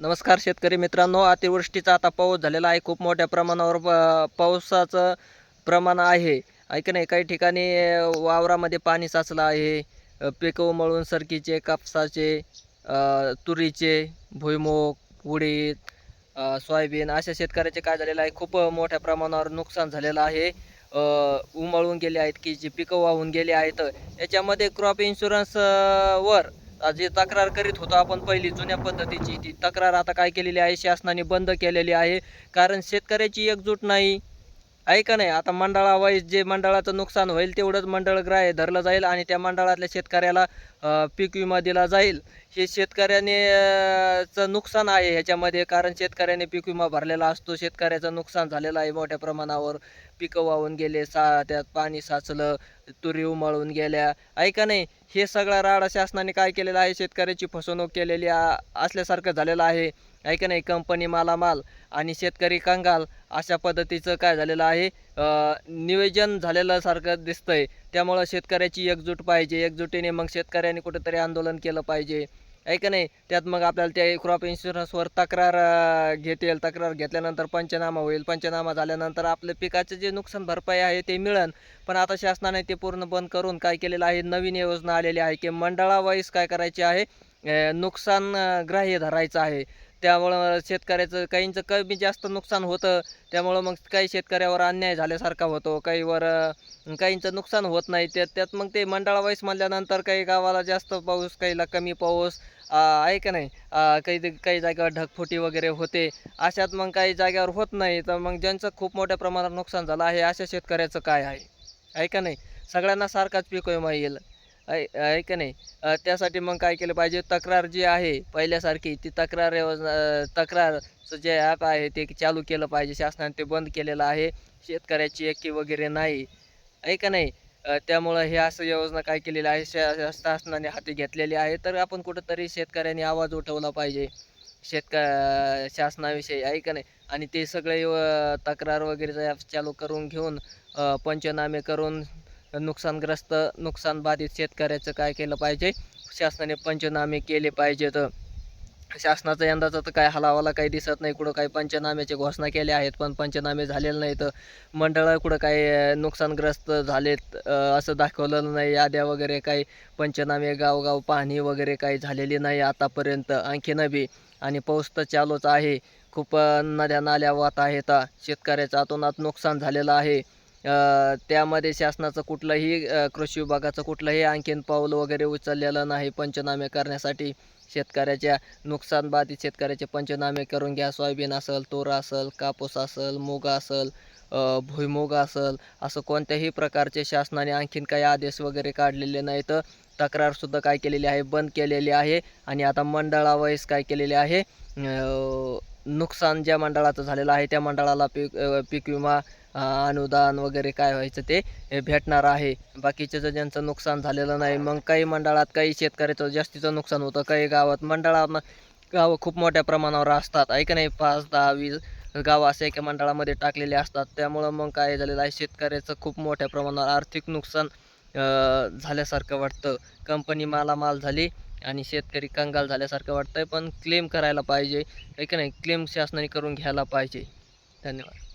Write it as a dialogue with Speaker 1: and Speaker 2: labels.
Speaker 1: नमस्कार शेतकरी मित्रांनो अतिवृष्टीचा आता पाऊस झालेला आहे. खूप मोठ्या प्रमाणावर प- पावसाचं प्रमाण आहे. ऐक नाही? काही ठिकाणी वावरामध्ये पाणी साचलं आहे. पिकं उमळून सरकीचे कापसाचे तुरीचे भुईमूग उडीद सोयाबीन अशा शेतकऱ्याचे काय झालेलं आहे? खूप मोठ्या प्रमाणावर नुकसान झालेलं आहे. उमळून गेले आहेत की जी पिकं वाहून गेली आहेत. याच्यामध्ये क्रॉप इन्शुरन्सवर जे तक्रार करीत होतो आपण पहिली जुन्या पद्धतीची ती तक्रार आता काय केलेली आहे? शासनाने बंद केलेली आहे. कारण शेतकऱ्याची एकजूट नाही. आहे का नाही? आता मंडळावाईज जे मंडळाचं नुकसान होईल तेवढंच मंडळ ग्राह्य धरलं जाईल आणि त्या मंडळातल्या शेतकऱ्याला पीक विमा दिला जाईल. हे शेतकऱ्याने चं नुकसान आहे ह्याच्यामध्ये. कारण शेतकऱ्याने पीक विमा भरलेला असतो. शेतकऱ्याचं नुकसान झालेलं आहे मोठ्या प्रमाणावर. पिकं वाहून गेले सा त्यात पाणी साचलं तुरी उमळून गेल्या. ऐका नाही? हे सगळा राडा शासनाने काय केलेलं आहे? शेतकऱ्याची फसवणूक केलेली आ- असल्यासारखं झालेलं आहे. ऐका नाही? कंपनी मालामाल आणि शेतकरी कंगाल अशा पद्धतीचं काय झालेलं आहे? नियोजन झालेलं सारखं दिसतंय. त्यामुळं शेतकऱ्याची एकजूट पाहिजे. एकजुटीने मग शेतकऱ्यांनी कुठेतरी आंदोलन केलं पाहिजे. ऐका नाही? त्यात मग आपल्याला त्या क्रॉप इन्शुरन्सवर तक्रार घेता येईल तक्रार घेतल्यानंतर पंचनामा होईल. पंचनामा झाल्यानंतर आपलं पिकाचं जे नुकसान भरपाई आहे ते मिळेल. पण आता शासनाने ते पूर्ण बंद करून काय केलेलं आहे? नवीन योजना आलेली आहे की मंडळावाईज काय करायचे आहे? नुकसान ग्राह्य धरायचं आहे. त्यामुळं शेतकऱ्याचं काहींचं कमी जास्त नुकसान होतं. त्यामुळं मग काही शेतकऱ्यावर अन्याय झाल्यासारखा होतो. काहीवर काहींचं नुकसान होत नाही. त्यात त्यात मग ते मंडळावाईस म्हणल्यानंतर काही गावाला जास्त पाऊस काहीला कमी पाऊस आहे का नाही? काही काही जागेवर ढगफुटी वगैरे होते. अशात मग काही जागेवर होत नाही. तर मग ज्यांचं खूप मोठ्या प्रमाणात नुकसान झालं आहे अशा शेतकऱ्याचं काय आहे? आहे का नाही? सगळ्यांना सारखाच पीक विमा येईल. आहे का नाही? त्यासाठी मग काय केलं पाहिजे? तक्रार जी आहे पहिल्यासारखी ती तक्रार योजना तक्रारचं जे ॲप आहे ते चालू केलं पाहिजे. शासनाने ते बंद केलेलं आहे. शेतकऱ्याची एकी वगैरे नाही. आहे का नाही? त्यामुळं हे असं योजना काय केलेली आहे? शा शासनाने हाती घेतलेली आहे. तर आपण कुठंतरी शेतकऱ्यांनी आवाज उठवला पाहिजे. शेतक शासनाविषयी. आहे का नाही? आणि ते सगळे तक्रार वगैरे ॲप चालू करून घेऊन पंचनामे करून नुकसानग्रस्त नुकसान बाधित शेतकऱ्याचं काय केलं पाहिजे? शासनाने पंचनामे केले पाहिजेत. शासनाचं यंदाचा तर काय हलावाला काही दिसत नाही. कुठं काही पंचनाम्याची घोषणा केल्या आहेत पण पंचनामे झालेले नाहीत. मंडळं कुठं काही नुकसानग्रस्त झालेत असं दाखवलेलं नाही. याद्या वगैरे काही पंचनामे गावगाव पाहणी वगैरे काही झालेली नाही आतापर्यंत. आणखीन बी आणि पाऊस तर चालूच आहे. खूप नद्या नाल्या वाहत आहेत. आ. शेतकऱ्याचं अतोनात नुकसान झालेलं आहे. त्यामध्ये शासनाचं कुठलंही कृषी विभागाचं कुठलंही आणखीन पाऊल वगैरे उचललेलं नाही. पंचनामे करण्यासाठी शेतकऱ्याच्या नुकसान बाधित शेतकऱ्याचे पंचनामे करून घ्या. सोयाबीन असेल तूर असेल कापूस असेल मूग असेल भुईमुग भुईमूग असेल असं कोणत्याही प्रकारचे शासनाने आणखीन काही आदेश वगैरे काढलेले नाहीत. तक्रारसुद्धा काय केलेली आहे? बंद केलेली आहे. आणि आता मंडळावाईज काय केलेले आहे? नुकसान ज्या मंडळाचं झालेलं आहे त्या मंडळाला पीक पीक विमा अनुदान वगैरे काय व्हायचं ते भेटणार आहे. बाकीचं जर ज्यांचं नुकसान झालेलं नाही मग काही मंडळात काही शेतकऱ्याचं जास्तीचं नुकसान होतं काही गावात. मंडळात गावं खूप मोठ्या प्रमाणावर असतात. ऐक नाही? पाच दहा वीस गावं असे एका मंडळामध्ये टाकलेले असतात. त्यामुळं मग काय झालेलं आहे शेतकऱ्याचं खूप मोठ्या प्रमाणावर आर्थिक नुकसान झाल्यासारखं वाटतं. कंपनी मालामाल झाली आणि शेतकरी कंगाल झाल्यासारखं वाटतं आहे पण क्लेम करायला पाहिजे. आहे की नाही? क्लेम शासनाने करून घ्यायला पाहिजे. धन्यवाद.